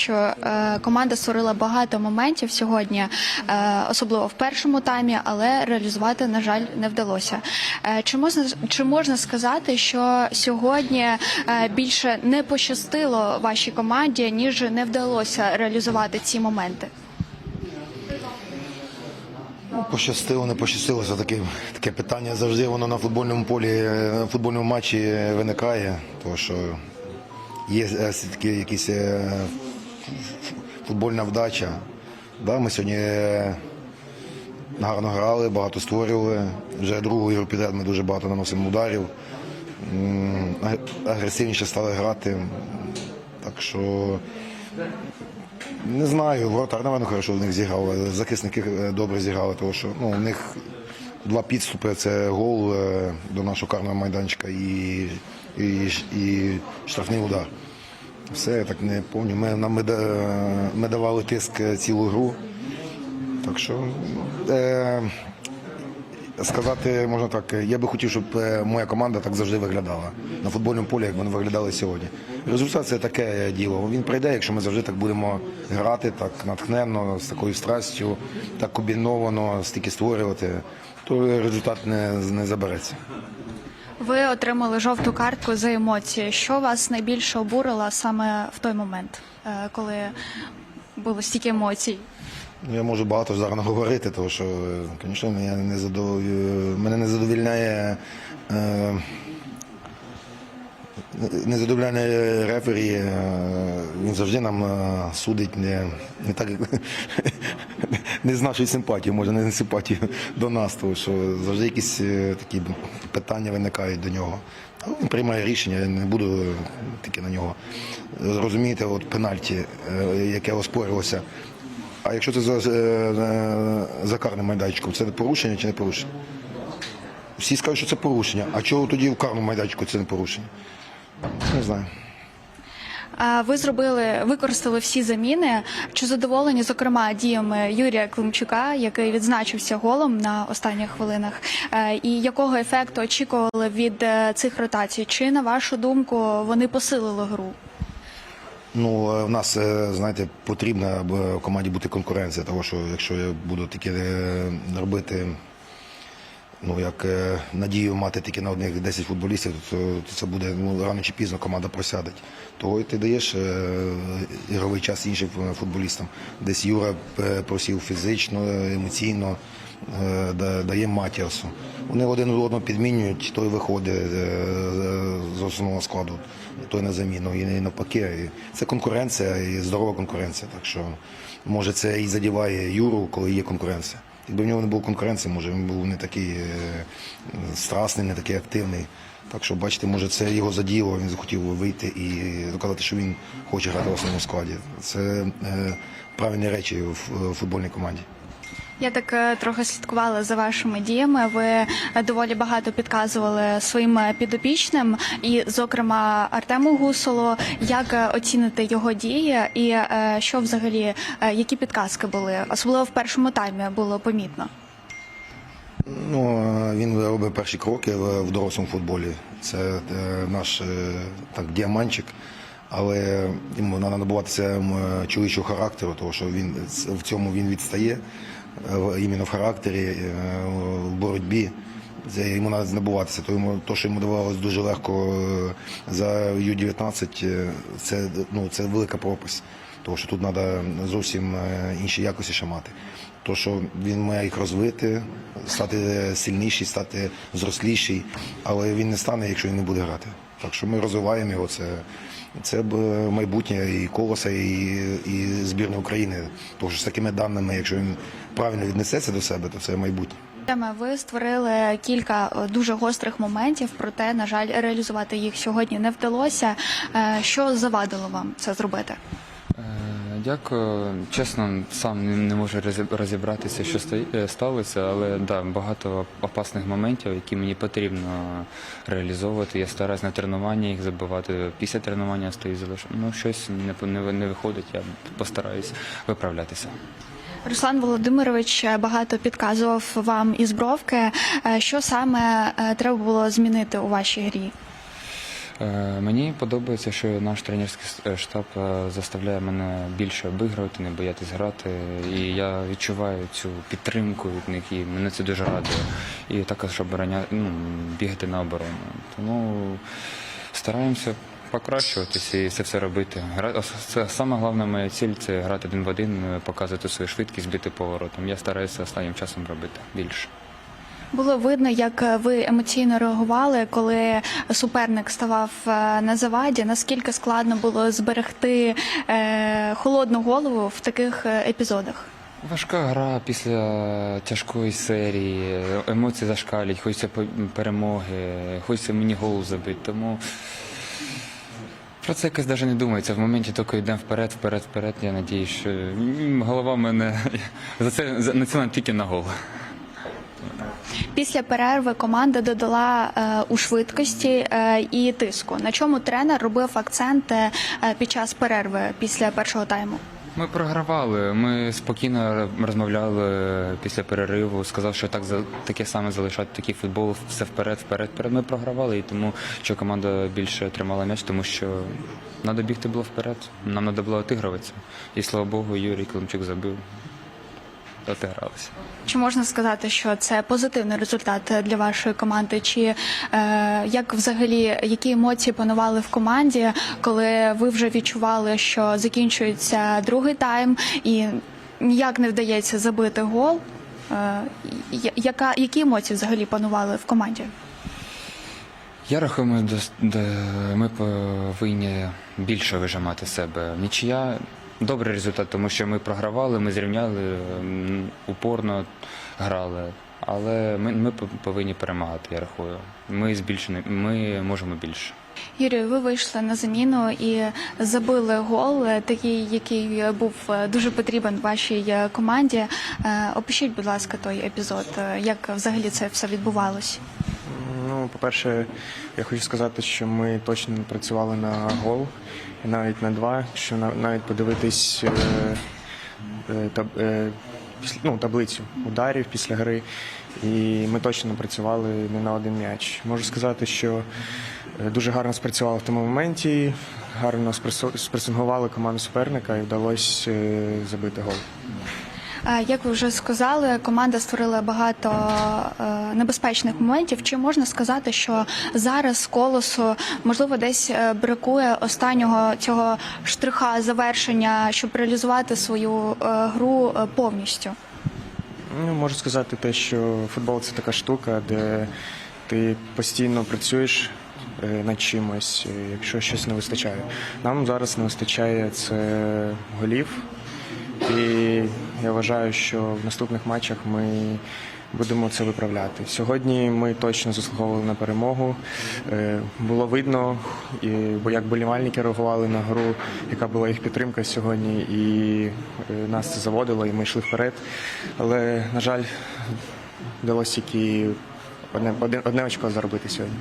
що е, команда створила багато моментів сьогодні, е, особливо в першому таймі, але реалізувати, на жаль, не вдалося. Е, чи можна чи можна сказати, що сьогодні більше не пощастило вашій команді, ніж не вдалося реалізувати ці моменти? Ну, Пощастило, не пощастило. Це таке, таке питання завжди воно на футбольному полі, на футбольному матчі виникає. Тому що є все-таки якісь футбольна вдача. Да, ми сьогодні е, гарно грали, багато створювали. Вже другу ігру підряд ми дуже багато наносимо ударів. Агресивніше стали грати. Так що не знаю, воротар, напевно, хорошо в них зіграв. Захисники е, добре зіграли, тому що ну, у них два підступи це гол е, до нашого карного майданчика і, і, і штрафний удар. Все, я так не пам'ятаю. Ми, нам ми, ми давали тиск е, цілу гру. Так що е, сказати можна так, я би хотів, щоб е, моя команда так завжди виглядала на футбольному полі, як вони виглядали сьогодні. Результат це таке діло. Він прийде, якщо ми завжди так будемо грати, так натхненно, з такою страстю, так комбіновано, стільки створювати, то результат не, не забереться. Ви отримали жовту картку за емоції. Що вас найбільше обурило саме в той момент, е, коли було стільки емоцій? Ну, Я можу багато зараз наговорити, тому що, е, звісно, мене не задов... мене не задовільняє. Е... Не задовольняє рефері, е, він завжди нам е, судить не, не так, не з нашої симпатії, може не з симпатії до нас, тому що завжди якісь е, такі питання виникають до нього. Але Він приймає рішення, я не буду таки на нього. Розумієте, от пенальті, е, яке оспорювалося. А якщо це за, е, за карним майданчиком, це порушення чи не порушення? Всі скажуть, що це порушення. А чого тоді в карному майданчику це не порушення? Не знаю. Ви зробили, використали всі заміни. Чи задоволені, зокрема, діями Юрія Климчука, який відзначився голом на останніх хвилинах? Е, І якого ефекту очікували від е, цих ротацій? Чи на вашу думку вони посилили гру? Ну, е, в нас, знаєте, потрібна команді бути конкуренція, тому що якщо я буду таке робити, ну як е, надію мати тільки на одних 10 футболістів, то, то це буде ну, рано чи пізно команда просядеть. Того ти даєш е, ігровий час іншим футболістам. Десь Юра е, просів фізично, емоційно, е, дає Матіасу. Вони один одного підмінюють, той виходить е, з основного складу, той на заміну. І навпаки. Це конкуренція і здорова конкуренція. Так що може це і задіває Юру, коли є конкуренція. Якби в нього не було конкуренції, може він був не такий е, страсний, не такий активний. Так що, бачите, може це його заділо, він захотів вийти і доказати, що він хоче грати в основному складі. Це е, правильні речі в в футбольній команді. Я так е, трохи слідкувала за вашими діями. Ви е, доволі багато підказували своїм е, підопічним, і, зокрема, Артему Гусолу. Як оцінити його дії, і що взагалі, які підказки були, особливо в першому таймі було помітно. Ну, він робить перші кроки в, дорослому футболі. Це наш так, діаманчик. Але йому треба набуватися чоловічого характеру, тому що він в цьому він відстає іменно в характері, е, в боротьбі. Це йому треба. То, йому, то, що йому давалось дуже легко е, за Ю-19, е, це, ну, це велика пропасть. Тому що тут треба зовсім е, інші якості ще мати. То, що він має їх розвити, стати сильніший, стати зросліший, але він не стане, якщо він не буде грати. Так що ми розвиваємо його. Це, це б майбутнє і колоса, і, і збірної України. Тому що з такими даними, якщо він правильно віднесеться до себе, то це майбутнє. Ви створили кілька е, дуже гострих моментів, проте, на жаль, реалізувати їх сьогодні не вдалося. Е, Що завадило вам це зробити? Дякую. Чесно, сам не- можу розібратися, що е, сталося, але да, багато опасних моментів, які мені потрібно реалізовувати. Я стараюсь на тренуванні їх забивати. Після тренування стою залишу. Ну, щось не, не, не виходить, я постараюсь виправлятися. Руслан Володимирович багато підказував вам із бровки. Е, Що саме е, треба було змінити у вашій грі? Е, Мені подобається, що наш тренерський е, штаб е, заставляє мене більше обігрувати, не боятись грати. І я відчуваю цю підтримку від них, і мене це дуже радує. І також обороня, ну, бігати на оборону. Тому стараємося покращуватися і це все робити. Це саме головна моя ціль це грати один в один, показувати свою швидкість, бити поворотом. Я стараюся останнім часом робити більше. Було видно, як е, ви емоційно реагували, коли суперник ставав е, на заваді. Наскільки складно було зберегти е, холодну голову в таких епізодах? Важка гра після тяжкої серії, емоції зашкалять, хочеться перемоги, хочеться мені гол забити. Тому про це якось навіть не думається. В моменті тільки йдемо вперед, вперед, вперед. Я надіюсь, що голова в мене за це націлена тільки на гол. Після перерви команда додала е, у швидкості е, і тиску. На чому тренер робив акцент е, під час перерви після першого тайму? Ми програвали. Ми спокійно розмовляли після перериву. Сказав, що так таке саме залишати такий футбол, все вперед, вперед, вперед. Ми програвали, і тому що команда більше тримала м'яч, тому що треба бігти було вперед. Нам треба було отигруватися. І слава Богу, Юрій Климчук забив. Отигралися. Чи можна сказати, що це позитивний результат для вашої команди? Чи е, як взагалі які емоції панували в команді, коли ви вже відчували, що закінчується другий тайм і ніяк не вдається забити гол? Е, яка які емоції взагалі панували в команді? Я рахую, ми, ми повинні більше вижимати себе. Нічия добрий результат, тому що ми програвали, ми зрівняли, упорно грали. Але ми, ми повинні перемагати, я рахую. Ми збільшені, ми можемо більше. Юрію, ви вийшли на заміну і забили гол, е, такий, який був е, дуже потрібен вашій е, команді. Опишіть, будь ласка, той епізод, як взагалі це все відбувалося. По-перше, я хочу сказати, що ми точно працювали на гол, навіть на два. Що на- навіть подивитись е, е, е, ну, таблицю ударів після гри, і ми точно працювали не на один м'яч. Можу сказати, що дуже гарно спрацювали в тому моменті, гарно спресингували команду суперника і вдалося забити гол. Як ви вже сказали, команда створила багато е, небезпечних моментів. Чи можна сказати, що зараз колосу можливо десь е, бракує останнього цього штриха завершення, щоб реалізувати свою е, гру повністю? Ну, можу сказати те, що футбол це така штука, де ти постійно працюєш над чимось, якщо щось не вистачає. Нам зараз не вистачає це голів. І я вважаю, що в наступних матчах ми будемо це виправляти. Сьогодні ми точно заслуговували на перемогу. Е, Було видно, бо як болівальники реагували на гру, яка була їх підтримка сьогодні, і е, нас це заводило, і ми йшли вперед. Але, на жаль, вдалося тільки одне, одне очко заробити сьогодні.